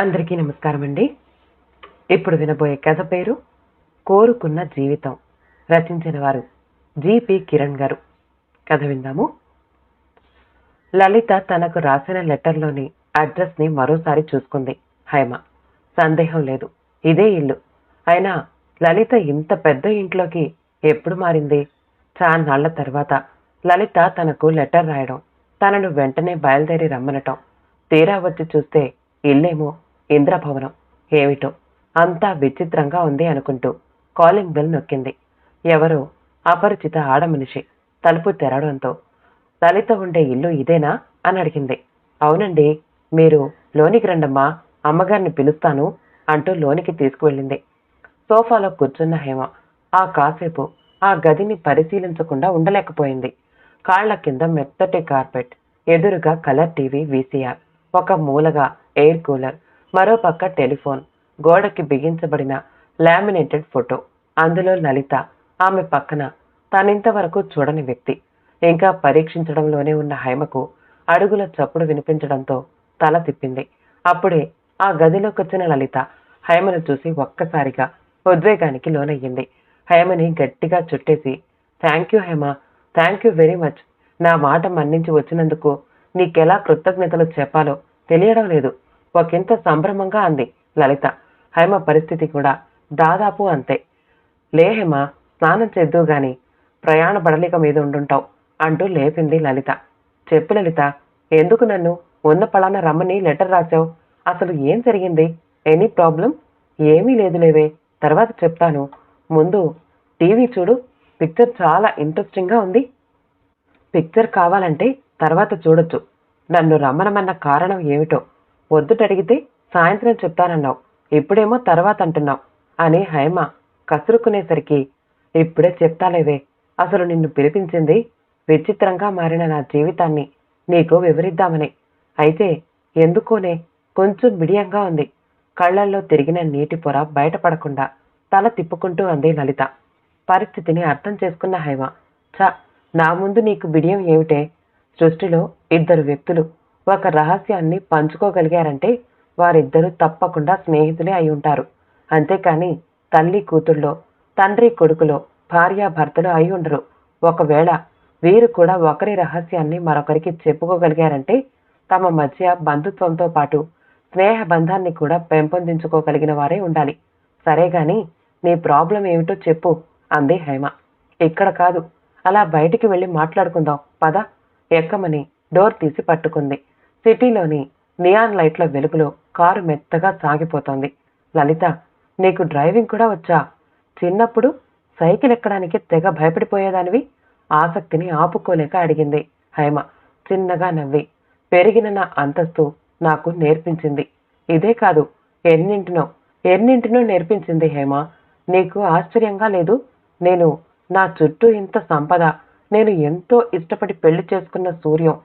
అందరికీ నమస్కారం అండి ఇప్పుడు వినబోయే కథ పేరు కోరుకున్న జీవితం. రచించిన వారు జిపి కిరణ్ గారు. కథ విందాము. లలిత తనకు రాసిన లెటర్లోని అడ్రస్ని మరోసారి చూసుకుంది. హైమ సందేహం లేదు. ఇదే ఇల్లు. అయినా లలిత ఇంత పెద్ద ఇంట్లోకి ఎప్పుడు మారింది? చాన్నాళ్ళ తర్వాత లలిత తనకు లెటర్ రాయడం తనను వెంటనే బయలుదేరి రమ్మనటం తీరా వచ్చి చూస్తే ఇల్లేమో ఇంద్రభవనం. ఏమిటో? అంతా విచిత్రంగా ఉంది అనుకుంటూ కాలింగ్ బెల్ నొక్కింది. ఎవరో? అపరిచిత ఆడమనిషి. తలుపు తెరవడంతో. లలిత ఉండే ఇల్లు ఇదేనా? అని అడిగింది. అవునండి మీరు లోనికి రండమ్మా అమ్మగారిని పిలుస్తాను అంటూ లోనికి తీసుకువెళ్ళింది. సోఫాలో కూర్చున్న హేమ ఆ కాసేపు ఆ గదిని పరిశీలించకుండా ఉండలేకపోయింది. కాళ్ళ కింద మెత్తటి కార్పెట్ ఎదురుగా కలర్ టీవీ వీసీఆర్ ఒక మూలగా ఎయిర్ కూలర్ మరోపక్క టెలిఫోన్. గోడకి బిగించబడిన లామినేటెడ్ ఫోటో. అందులో లలిత ఆమె పక్కన తనింతవరకు చూడని వ్యక్తి. ఇంకా పరీక్షించడంలోనే ఉన్న హైమకు అడుగుల చప్పుడు వినిపించడంతో తల తిప్పింది. అప్పుడే ఆ గదిలోకి వచ్చిన లలిత హైమను చూసి ఒక్కసారిగా ఉద్వేగానికి లోనయ్యింది. హైమని గట్టిగా చుట్టేసి thank you Hema. Thank you very much నా మాట మన్నించి వచ్చినందుకు నీకెలా కృతజ్ఞతలు చెప్పాలో తెలియడం లేదు. ఒకంత సంభ్రమంగా అంది లలిత. హైమ పరిస్థితి కూడా దాదాపు అంతే. లే హేమ స్నానం చేద్దు గాని ప్రయాణ బడలిక మీద ఉండుంటావు అంటూ లేపింది లలిత. చెప్పు లలిత ఎందుకు నన్ను ఉన్న పలానా రమ్మని లెటర్ రాశావు? అసలు ఏం జరిగింది? Any problem? ఏమీ లేదు లేవే. తర్వాత చెప్తాను. ముందు టీవీ చూడు పిక్చర్ చాలా ఇంట్రెస్టింగ్గా ఉంది. పిక్చర్ కావాలంటే తర్వాత చూడొచ్చు. నన్ను రమ్మనమన్న కారణం ఏమిటో. వద్దుటడిగితే సాయంత్రం చెప్తానన్నావు. ఇప్పుడేమో తర్వాత అంటున్నావు అని హైమ కసురుకునేసరికి ఇప్పుడే చెప్తాలేవే అసలు నిన్ను పిలిపించింది విచిత్రంగా మారిన నా జీవితాన్ని నీకు వివరిద్దామని. అయితే ఎందుకోనే కొంచెం బిడియంగా ఉంది. కళ్ళల్లో తిరిగిన నీటి పొర బయటపడకుండా తల తిప్పుకుంటూ అంది లలిత. పరిస్థితిని అర్థం చేసుకున్న హైమ చ నా ముందు నీకు బిడియం ఏమిటే? సృష్టిలో ఇద్దరు వ్యక్తులు ఒక రహస్యాన్ని పంచుకోగలిగారంటే వారిద్దరూ తప్పకుండా స్నేహితులే అయి ఉంటారు. అంతేకాని తల్లి కూతుళ్ళో తండ్రి కొడుకులో భార్యాభర్తలు అయి ఉండరు. ఒకవేళ వీరు కూడా ఒకరి రహస్యాన్ని మరొకరికి చెప్పుకోగలిగారంటే తమ మధ్య బంధుత్వంతో పాటు స్నేహ బంధాన్ని కూడా పెంపొందించుకోగలిగిన వారే ఉండాలి. సరే గాని నీ ప్రాబ్లం ఏమిటో చెప్పు అంది హేమ. ఇక్కడ కాదు అలా బయటికి వెళ్ళి మాట్లాడుకుందాం పద. ఎక్కమని డోర్ తీసి పట్టుకుంది. సిటీలోని నియాన్ లైట్ల వెలుగులో కారు మెత్తగా సాగిపోతోంది. లలిత నీకు డ్రైవింగ్ కూడా వచ్చా? చిన్నప్పుడు సైకిల్ ఎక్కడానికి తెగ భయపడిపోయేదానివి? ఆసక్తిని ఆపుకోలేక అడిగింది హైమ చిన్నగా నవ్వి. పెరిగిన నా అంతస్తు నాకు నేర్పించింది. ఇదే కాదు ఎన్నింటినో ఎన్నింటినో నేర్పించింది హేమ. నీకు ఆశ్చర్యంగా లేదు? నేను నా చుట్టూ ఇంత సంపద నేను ఎంతో ఇష్టపడి పెళ్ళి చేసుకున్న సూర్యం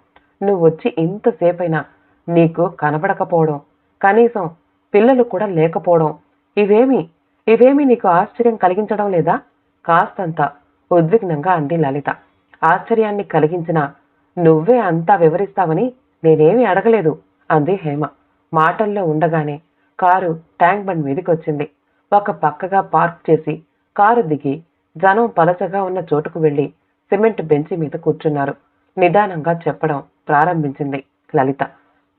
నువ్వు వచ్చి ఇంతసేపైనా నీకు కనబడకపోవడం కనీసం పిల్లలు కూడా లేకపోవడం ఇవేమి ఇవేమి నీకు ఆశ్చర్యం కలిగించడం లేదా? కాస్తంత ఉద్విగ్నంగా అంది లలిత. ఆశ్చర్యాన్ని కలిగించిన నువ్వే అంతా వివరిస్తావని నేనేమీ అడగలేదు అంది హేమ. మాటల్లో ఉండగానే కారు ట్యాంక్ బండ్ మీదకి వచ్చింది ఒక పక్కగా పార్క్ చేసి కారు దిగి జనం పలచగా ఉన్న చోటుకు వెళ్ళి సిమెంట్ బెంచి మీద కూర్చున్నారు. నిదానంగా చెప్పడం ప్రారంభించింది లలిత.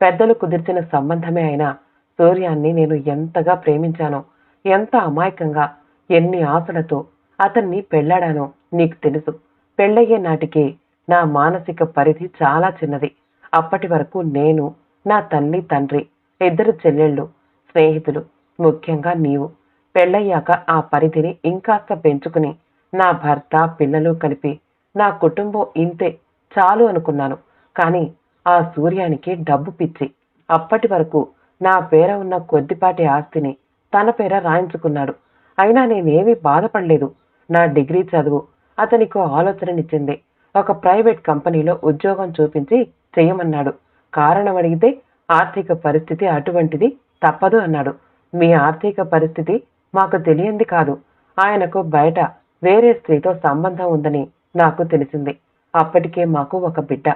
పెద్దలు కుదిర్చిన సంబంధమే అయినా సూర్యాన్ని నేను ఎంతగా ప్రేమించానో ఎంత అమాయకంగా ఎన్ని ఆశలతో అతన్ని పెళ్ళాడానో నీకు తెలుసు. పెళ్ళయ్యే నాటికి నా మానసిక పరిధి చాలా చిన్నది. అప్పటి వరకు నేను నా తల్లి తండ్రి ఇద్దరు చెల్లెళ్ళు స్నేహితులు ముఖ్యంగా నీవు. పెళ్ళయ్యాక ఆ పరిధిని ఇంకాస్త పెంచుకుని నా భర్త పిల్లలు కలిపి నా కుటుంబం ఇంతే చాలు అనుకున్నాను. కానీ ఆ సూర్యానికి డబ్బు పిచ్చి. అప్పటి వరకు నా పేర ఉన్న కొద్దిపాటి ఆస్తిని తన పేర రాయించుకున్నాడు. అయినా నేనేమీ బాధపడలేదు. నా డిగ్రీ చదువు అతనికి ఆలోచననిచ్చింది. ఒక ప్రైవేట్ కంపెనీలో ఉద్యోగం చూపించి చేయమన్నాడు. కారణం అడిగితే ఆర్థిక పరిస్థితి అటువంటిది తప్పదు అన్నాడు. మీ ఆర్థిక పరిస్థితి మాకు తెలియంది కాదు. ఆయనకు బయట వేరే స్త్రీతో సంబంధం ఉందని నాకు తెలిసింది. అప్పటికే మాకు ఒక బిడ్డ.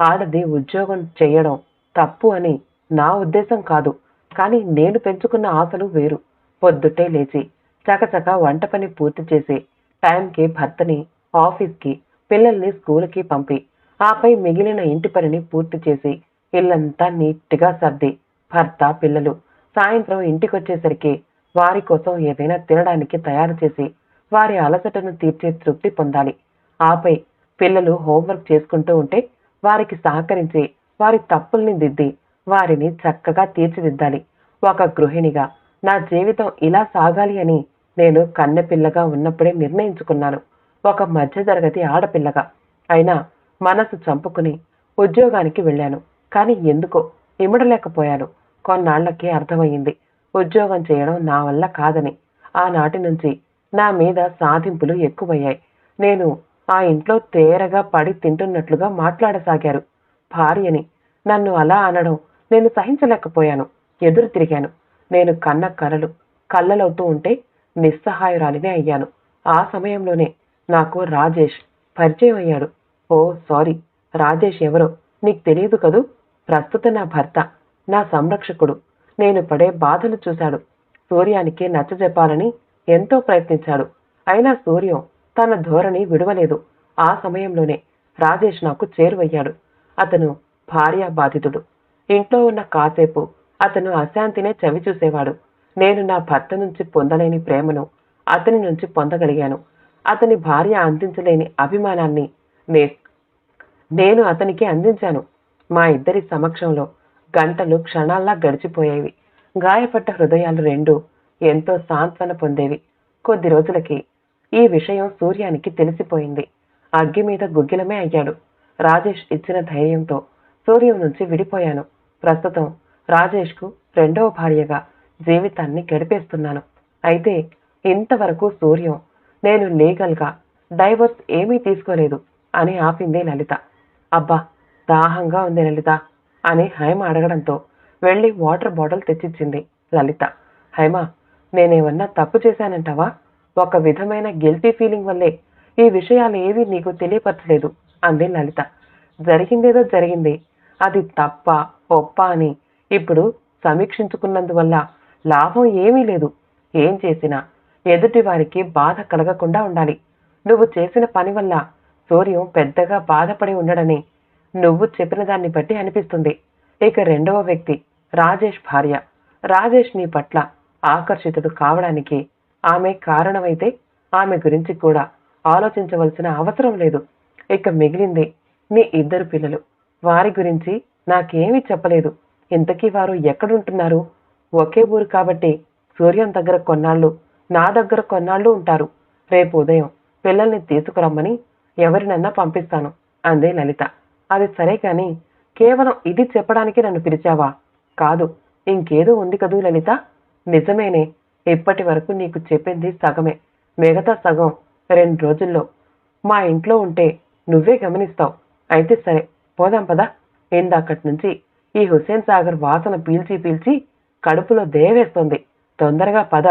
ఆడది ఉద్యోగం చేయడం తప్పు అని నా ఉద్దేశం కాదు. కానీ నేను పెంచుకున్న ఆశలు వేరు. పొద్దుటే లేచి చకచక వంట పని పూర్తి చేసి టైంకి భర్తని ఆఫీస్కి పిల్లల్ని స్కూల్కి పంపి ఆపై మిగిలిన ఇంటి పనిని పూర్తి చేసి ఇల్లంతా నీట్గా సర్ది భర్త పిల్లలు సాయంత్రం ఇంటికొచ్చేసరికి వారి కోసం ఏదైనా తినడానికి తయారు చేసి వారి అలసటను తీర్చే తృప్తి పొందాలి. ఆపై పిల్లలు హోంవర్క్ చేసుకుంటూ ఉంటే వారికి సహకరించి వారి తప్పుల్ని దిద్ది వారిని చక్కగా తీర్చిదిద్దాలి. ఒక గృహిణిగా నా జీవితం ఇలా సాగాలి అని నేను కన్నెపిల్లగా ఉన్నప్పుడే నిర్ణయించుకున్నాను. ఒక మధ్యతరగతి ఆడపిల్లగా. అయినా మనసు చంపుకుని ఉద్యోగానికి వెళ్ళాను. కానీ ఎందుకో ఇమడలేకపోయాను. కొన్నాళ్ళకి అర్థమయ్యింది. ఉద్యోగం చేయడం నా వల్ల కాదని. ఆనాటి నుంచి నా మీద సాధింపులు ఎక్కువయ్యాయి. నేను ఆ ఇంట్లో తేరగా పడి తింటున్నట్లుగా మాట్లాడసాగారు. భార్యని నన్ను అలా అనడం నేను సహించలేకపోయాను. ఎదురు తిరిగాను. నేను కన్న కలలు కళ్ళలవుతూ ఉంటే నిస్సహాయురాలినే అయ్యాను. ఆ సమయంలోనే నాకు రాజేష్ పరిచయం అయ్యాడు. ఓ సారీ. రాజేష్ ఎవరో నీకు తెలియదు కదూ? ప్రస్తుత నా భర్త నా సంరక్షకుడు. నేను పడే బాధలు చూశాడు. సూర్యానికి నచ్చజెప్పాలని ఎంతో ప్రయత్నించాడు. అయినా సూర్యం తన ధోరణి విడవలేదు. ఆ సమయంలోనే రాజేష్ నాకు చేరువయ్యాడు. అతను భార్య బాధితుడు. ఇంట్లో ఉన్న కాసేపు అతను అశాంతినే చవి చూసేవాడు. నేను నా భర్త నుంచి పొందలేని ప్రేమను అతని నుంచి పొందగలిగాను. అతని భార్య అందించలేని అభిమానాన్ని నే నేను అతనికి అందించాను. మా ఇద్దరి సమక్షంలో గంటలు క్షణాల్లా గడిచిపోయేవి. గాయపడ్డ హృదయాలు రెండు ఎంతో సాంత్వన పొందేవి. కొద్ది రోజులకి ఈ విషయం సూర్యానికి తెలిసిపోయింది. అగ్గి మీద గుగ్గిలమే అయ్యాడు. రాజేష్ ఇచ్చిన ధైర్యంతో సూర్యం నుంచి విడిపోయాను. ప్రస్తుతం రాజేష్కు రెండవ భార్యగా జీవితాన్ని గడిపేస్తున్నాను. అయితే ఇంతవరకు సూర్యం నేను లీగల్గా డైవర్స్ ఏమీ తీసుకోలేదు అని ఆపింది లలిత. అబ్బా దాహంగా ఉంది లలిత అని హైమ అడగడంతో వెళ్ళి వాటర్ బాటిల్ తెచ్చిచ్చింది లలిత. హైమ నేనేమన్నా తప్పు చేశానంటావా? ఒక విధమైన గిల్టీ ఫీలింగ్ వల్లే ఈ విషయాలు ఏవి నీకు తెలియపరచలేదు అంది లలిత. జరిగిందేదో జరిగింది. అది తప్ప ఒప్ప అని. ఇప్పుడు సమీక్షించుకున్నందువల్ల లాభం ఏమీ లేదు. ఏం చేసినా ఎదుటి వారికి బాధ కలగకుండా ఉండాలి. నువ్వు చేసిన పని వల్ల సూర్యం పెద్దగా బాధపడి ఉండడని నువ్వు చెప్పిన దాన్ని బట్టి అనిపిస్తుంది. ఇక రెండవ వ్యక్తి రాజేష్ భార్య. రాజేష్ నీ పట్ల ఆకర్షితుడు కావడానికి ఆమె కారణమైతే ఆమె గురించి కూడా ఆలోచించవలసిన అవసరం లేదు. ఇక మిగిలింది నీ ఇద్దరు పిల్లలు. వారి గురించి నాకేమీ చెప్పలేదు. ఇంతకీ వారు ఎక్కడుంటున్నారు? ఒకే ఊరు కాబట్టి సూర్యం దగ్గర కొన్నాళ్ళు నా దగ్గర కొన్నాళ్ళు ఉంటారు. రేపు ఉదయం పిల్లల్ని తీసుకురమ్మని ఎవరినన్నా పంపిస్తాను అందే లలిత. అది సరే కాని కేవలం ఇది చెప్పడానికి నన్ను పిలిచావా? కాదు ఇంకేదో ఉంది కదూ లలిత? నిజమేనే ఇప్పటి వరకు నీకు చెప్పింది సగమే. మిగతా సగం రెండు రోజుల్లో. మా ఇంట్లో ఉంటే నువ్వే గమనిస్తావు. అయితే సరే పోదాం పదా. ఇందాకటి నుంచి ఈ హుస్సేన్ సాగర్ వాసన పీల్చి పీల్చి కడుపులో దేవేస్తుంది. తొందరగా పద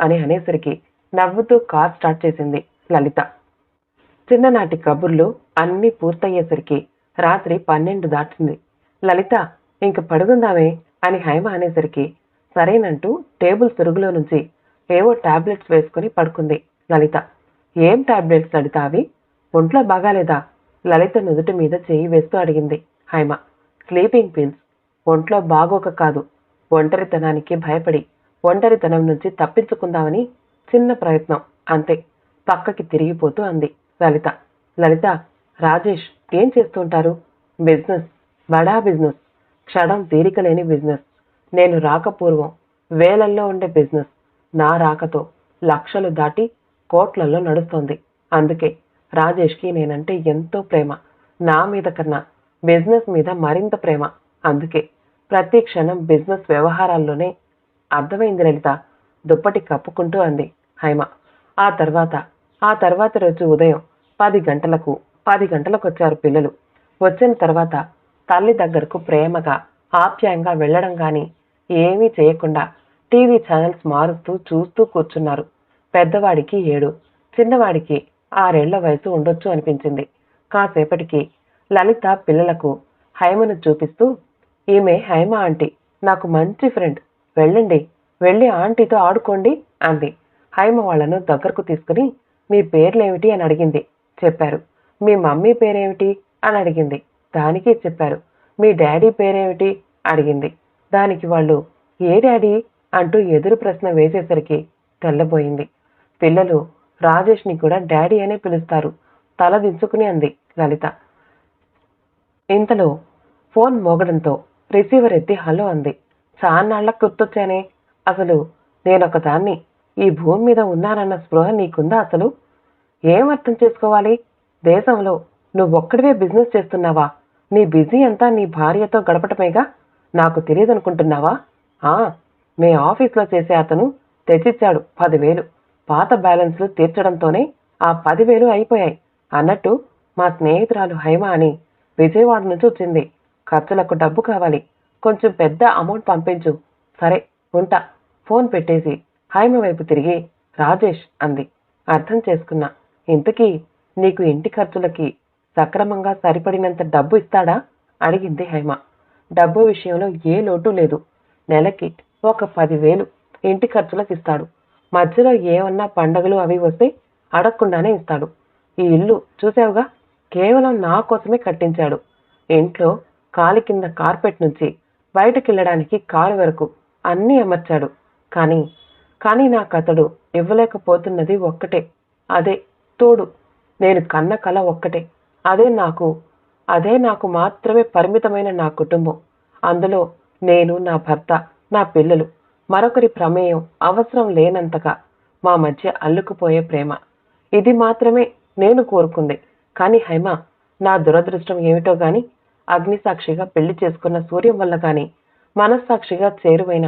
అని అనేసరికి నవ్వుతూ కార్ స్టార్ట్ చేసింది లలిత. చిన్ననాటి కబుర్లు అన్నీ పూర్తయ్యేసరికి రాత్రి పన్నెండు దాటింది. లలిత ఇంక పడుకుందామే అని హైమ అనేసరికి సరేనంటూ టేబుల్ తిరుగులో నుంచి ఏవో టాబ్లెట్స్ వేసుకుని పడుకుంది లలిత. ఏం టాబ్లెట్స్? లలిత అవి ఒంట్లో బాగాలేదా? లలిత నుదుటి మీద చేయి వేస్తూ అడిగింది హైమ. స్లీపింగ్ పిల్స్ ఒంట్లో బాగోక కాదు. ఒంటరితనానికి భయపడి ఒంటరితనం నుంచి తప్పించుకుందామని చిన్న ప్రయత్నం అంతే. పక్కకి తిరిగిపోతూ అంది లలిత. లలిత రాజేష్ ఏం చేస్తుంటారు బిజినెస్. బడా బిజినెస్. క్షణం తీరికలేని బిజినెస్. నేను రాకపూర్వం వేలల్లో ఉండే బిజినెస్ నా రాకతో లక్షలు దాటి కోట్లలో నడుస్తోంది. అందుకే రాజేష్కి నేనంటే ఎంతో ప్రేమ. నా మీద కన్నా బిజినెస్ మీద మరింత ప్రేమ. అందుకే ప్రతి క్షణం బిజినెస్ వ్యవహారాల్లోనే అర్థమైంది లలిత. దుప్పటి కప్పుకుంటూ అంది హైమ. ఆ తర్వాత ఆ తర్వాత రోజు ఉదయం పది గంటలకు పది గంటలకు వచ్చారు పిల్లలు. వచ్చిన తర్వాత తల్లి దగ్గరకు ప్రేమగా ఆప్యాయంగా వెళ్ళడం కానీ ఏమీ చేయకుండా టీవీ ఛానల్స్ మారుస్తూ చూస్తూ కూర్చున్నారు. పెద్దవాడికి ఏడు చిన్నవాడికి ఆరేళ్ళ వయసు ఉండొచ్చు అనిపించింది. కాసేపటికి లలిత పిల్లలకు హైమను చూపిస్తూ ఈమె హైమ ఆంటీ నాకు మంచి ఫ్రెండ్. వెళ్ళండి వెళ్ళి ఆంటీతో ఆడుకోండి అంది. హైమ వాళ్ళను దగ్గరకు తీసుకుని మీ పేర్లేమిటి? అని అడిగింది. చెప్పారు. మీ మమ్మీ పేరేమిటి? అని అడిగింది. దానికి చెప్పారు. మీ డాడీ పేరేమిటి? అడిగింది. దానికి వాళ్ళు ఏ డాడీ? అంటూ ఎదురు ప్రశ్న వేసేసరికి తెల్లబోయింది. పిల్లలు రాజేష్ని కూడా డాడీ అనే పిలుస్తారు. తల దించుకుని అంది లలిత. ఇంతలో ఫోన్ మోగడంతో రిసీవర్ ఎత్తి హలో అంది. చాన్నాళ్ళకు గుర్తొచ్చానే. అసలు నేనొకదాన్ని? ఈ భూమి మీద ఉన్నానన్న స్పృహ నీకుందా అసలు? ఏం అర్థం చేసుకోవాలి? దేశంలో నువ్వొక్కడివే బిజినెస్ చేస్తున్నావా? నీ బిజీ అంతా నీ భార్యతో గడపటమేగా? నాకు తెలియదనుకుంటున్నావా ఆ మీ ఆఫీస్లో చేసే అతను తెచ్చిచ్చాడు పదివేలు. పాత బ్యాలెన్స్లు తీర్చడంతోనే ఆ పదివేలు అయిపోయాయి. అన్నట్టు మా స్నేహితురాలు హైమ అని విజయవాడ నుంచి వచ్చింది. ఖర్చులకు డబ్బు కావాలి. కొంచెం పెద్ద అమౌంట్ పంపించు. సరే ఉంటా. ఫోన్ పెట్టేసి హైమ వైపు తిరిగి రాజేష్ అంది. అర్థం చేసుకున్నా. ఇంతకీ నీకు ఇంటి ఖర్చులకి సక్రమంగా సరిపడినంత డబ్బు ఇస్తాడా? అడిగింది హైమ. డబ్బు విషయంలో ఏ లోటు లేదు. నెలకి ఒక పదివేలు ఇంటి ఖర్చులకు ఇస్తాడు. మధ్యలో ఏమన్నా పండగలు అవి వస్తే అడగకుండానే ఇస్తాడు. ఈ ఇల్లు చూసావుగా? కేవలం నా కోసమే కట్టించాడు. ఇంట్లో కాలి కింద కార్పెట్ నుంచి బయటకు వెళ్ళడానికి కారు వరకు అన్నీ అమర్చాడు. కానీ కానీ నాకు అతడు ఇవ్వలేకపోతున్నది ఒక్కటే. అదే తోడు నేను కన్న కల ఒక్కటే. అదే నాకు అదే నాకు మాత్రమే పరిమితమైన నా కుటుంబం. అందులో నేను నా భర్త నా పిల్లలు మరొకరి ప్రమేయం అవసరం లేనంతగా మా మధ్య అల్లుకుపోయే ప్రేమ. ఇది మాత్రమే నేను కోరుకుంది. కానీ హైమ నా దురదృష్టం ఏమిటో గాని అగ్నిసాక్షిగా పెళ్ళి చేసుకున్న సూర్యం వల్ల గాని మనస్సాక్షిగా చేరువైన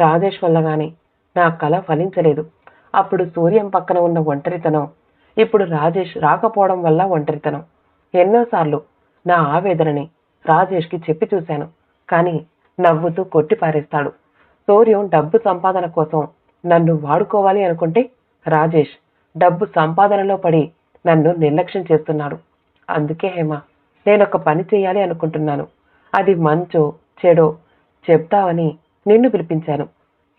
రాజేష్ వల్ల గాని నా కళ ఫలించలేదు. అప్పుడు సూర్యం పక్కన ఉన్న ఒంటరితనం ఇప్పుడు రాజేష్ రాకపోవడం వల్ల ఒంటరితనం. ఎన్నోసార్లు నా ఆవేదనని రాజేష్కి చెప్పి చూశాను. కానీ నవ్వుతూ కొట్టి పారేస్తాడు. సూర్యం డబ్బు సంపాదన కోసం నన్ను వాడుకోవాలి అనుకుంటే రాజేష్ డబ్బు సంపాదనలో పడి నన్ను నిర్లక్ష్యం చేస్తున్నాడు. అందుకే హేమ నేను ఒక పని చేయాలి అనుకుంటున్నాను. అది మంచో చెడో చెప్తావని నిన్ను పిలిపించాను.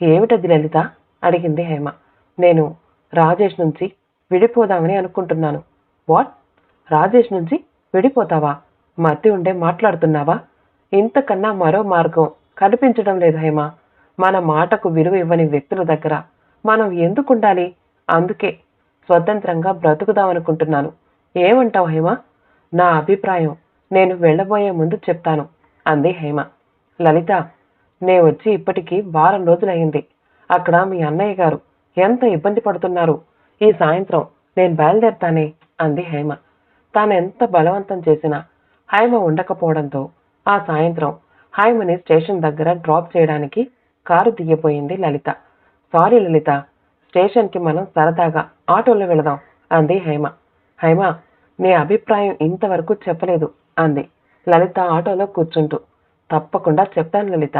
ఏమిటది లలిత? అడిగింది హేమ. నేను రాజేష్ నుంచి విడిపోదామని అనుకుంటున్నాను. వాట్? రాజేష్ నుంచి విడిపోతావా? మతి ఉండే మాట్లాడుతున్నావా? ఇంతకన్నా మరో మార్గం కనిపించడం లేదు హేమ. మన మాటకు విలువ ఇవ్వని వ్యక్తుల దగ్గర మనం ఎందుకు ఉండాలి అందుకే స్వతంత్రంగా బ్రతుకుదామనుకుంటున్నాను. ఏమంటావు హేమ? నా అభిప్రాయం నేను వెళ్ళబోయే ముందు చెప్తాను అంది హేమ. లలిత నే వచ్చి ఇప్పటికీ వారం రోజులయ్యింది. అక్కడ మీ అన్నయ్య గారు ఎంత ఇబ్బంది పడుతున్నారు? ఈ సాయంత్రం నేను బయలుదేరతానే అంది హేమ. తాను ఎంత బలవంతం చేసినా హైమ ఉండకపోవడంతో ఆ సాయంత్రం హైమని స్టేషన్ దగ్గర డ్రాప్ చేయడానికి కారు దిగిపోయింది లలిత. సారీ లలిత స్టేషన్కి మనం సరదాగా ఆటోలో వెళదాం అంది హైమ. హైమ నీ అభిప్రాయం ఇంతవరకు చెప్పలేదు అంది లలిత ఆటోలో కూర్చుంటూ. తప్పకుండా చెప్తాను లలిత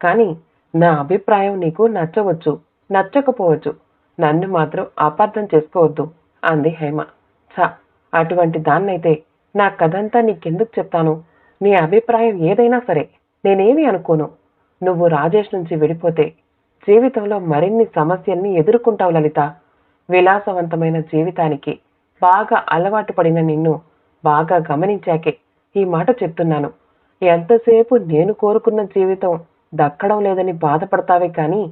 కానీ నా అభిప్రాయం నీకు నచ్చవచ్చు నచ్చకపోవచ్చు నన్ను మాత్రం అపార్థం చేసుకోవద్దు అంది హేమ. ఛ అటువంటి దాన్నైతే నా కథంతా నీకెందుకు చెప్తాను? నీ అభిప్రాయం ఏదైనా సరే నేనేమి అనుకోను. నువ్వు రాజేష్ నుంచి విడిపోతే జీవితంలో మరిన్ని సమస్యల్ని ఎదుర్కొంటావు లలిత. విలాసవంతమైన జీవితానికి బాగా అలవాటు పడిన నిన్ను బాగా గమనించాకే ఈ మాట చెప్తున్నాను. ఎంతసేపు నేను కోరుకున్న జీవితం దక్కడం లేదని బాధపడతావే కానీ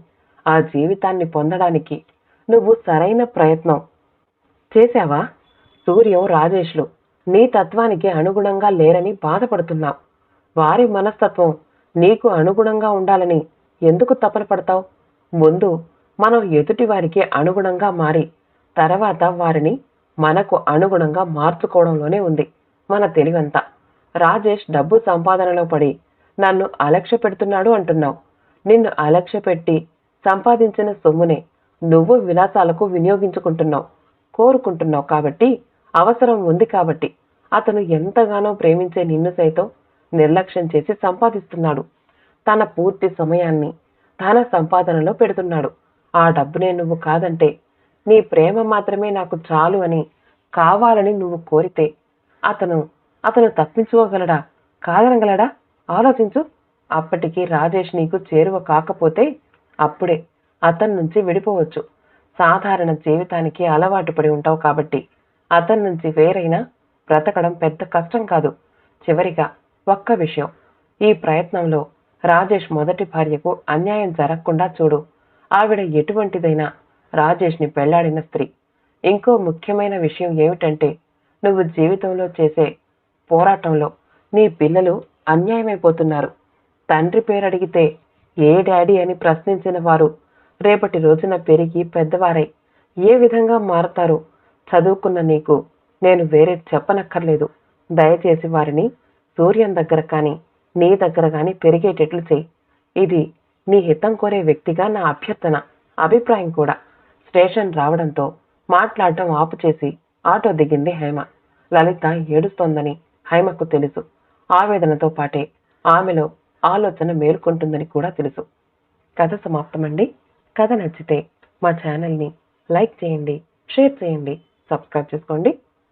ఆ జీవితాన్ని పొందడానికి నువ్వు సరైన ప్రయత్నం చేశావా? సూర్యం రాజేష్లు నీ తత్వానికి అనుగుణంగా లేరని బాధపడుతున్నావు. వారి మనస్తత్వం నీకు అనుగుణంగా ఉండాలని ఎందుకు తపన పడతావు? ముందు మనం ఎదుటి వారికి అనుగుణంగా మారి తర్వాత వారిని మనకు అనుగుణంగా మార్చుకోవడంలోనే ఉంది మన తెలివంతా. రాజేష్ డబ్బు సంపాదనలో పడి నన్ను అలక్ష్య పెడుతున్నాడు అంటున్నావు. నిన్ను అలక్ష్య పెట్టి సంపాదించిన సొమ్మునే నువ్వు విలాసాలకు వినియోగించుకుంటున్నావు కోరుకుంటున్నావు కాబట్టి అవసరం ఉంది కాబట్టి. అతను ఎంతగానో ప్రేమించే నిన్ను సైతం నిర్లక్ష్యం చేసి సంపాదిస్తున్నాడు. తన పూర్తి సమయాన్ని తన సంపాదనలో పెడుతున్నాడు. ఆ డబ్బునే నువ్వు కాదంటే నీ ప్రేమ మాత్రమే నాకు చాలు అని కావాలని నువ్వు కోరితే అతను అతను తప్పించుకోగలడా? కాదనగలడా? ఆలోచించు. అప్పటికి రాజేష్ నీకు చేరువ కాకపోతే అప్పుడే అతని నుంచి విడిపోవచ్చు. సాధారణ జీవితానికి అలవాటు పడి ఉంటావు కాబట్టి అతని నుంచి వేరైనా బ్రతకడం పెద్ద కష్టం కాదు. చివరిగా ఒక్క విషయం. ఈ ప్రయత్నంలో రాజేష్ మొదటి భార్యకు అన్యాయం జరగకుండా చూడు. ఆవిడ ఎటువంటిదైనా రాజేష్ని పెళ్ళాడిన స్త్రీ. ఇంకో ముఖ్యమైన విషయం ఏమిటంటే నువ్వు జీవితంలో చేసే పోరాటంలో నీ పిల్లలు అన్యాయమైపోతున్నారు. తండ్రి పేరు అడిగితే ఏ డాడీ అని ప్రశ్నించిన వారు రేపటి రోజున పెరిగి పెద్దవారై ఏ విధంగా మారతారో? చదువుకున్న నీకు నేను వేరే చెప్పనక్కర్లేదు. దయచేసి వారిని సూర్యం దగ్గర కానీ నీ దగ్గర కానీ పెరిగేటట్లు చెయ్యి ఇది నీ హితం కోరే వ్యక్తిగా నా అభ్యర్థన అభిప్రాయం కూడా. స్టేషన్ రావడంతో మాట్లాడటం ఆపుచేసి ఆటో దిగింది హేమ. లలిత ఏడుస్తోందని హైమకు తెలుసు. ఆవేదనతో పాటే ఆమెలో ఆలోచన మేల్కొంటుందని కూడా తెలుసు. కథ సమాప్తమండి. కథ నచ్చితే మా ఛానల్ని లైక్ చేయండి షేర్ చేయండి సబ్స్క్రైబ్ చేసుకోండి.